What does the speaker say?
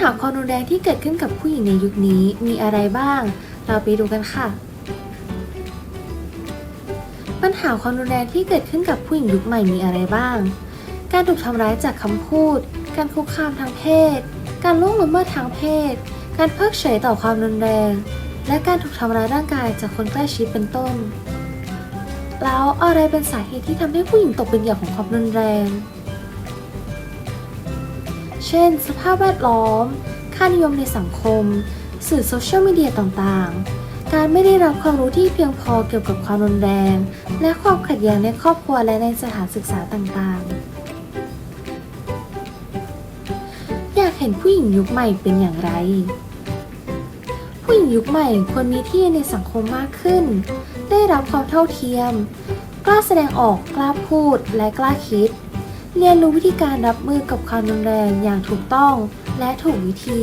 หาความรุนแรงที่เกิดขึ้นกับผู้หญิงในยุคนี้มีอะไรบ้าง เราไปดูกันค่ะ ปัญหาความรุนแรงที่เกิดขึ้นกับผู้หญิงยุคใหม่มีอะไรบ้าง การถูกทำร้ายจากคำพูด การคุกคามทางเพศ การล่วงละเมิดทางเพศ การเพิกเฉยต่อความรุนแรง และการถูกทำร้ายร่างกายจากคนใกล้ชิดเป็นต้น แล้วอะไรเป็นสาเหตุที่ทำให้ผู้หญิงตกเป็นเหยื่อของความรุนแรง เช่น สภาพแวดล้อม ค่านิยมในสังคม สื่อโซเชียลมีเดียต่างๆ การไม่ได้รับความรู้ที่เพียงพอเกี่ยวกับความรุนแรง และความขัดแย้งในครอบครัวและในสถานศึกษาต่างๆ อยากเห็นผู้หญิงยุคใหม่เป็นอย่างไร ผู้หญิงยุคใหม่ควรมีที่ในสังคมมากขึ้น ได้รับความเท่าเทียม กล้าแสดงออก กล้าพูด และกล้าคิด เรียนรู้วิธีการรับมือกับความรุนแรงอย่างถูกต้องและถูกวิธี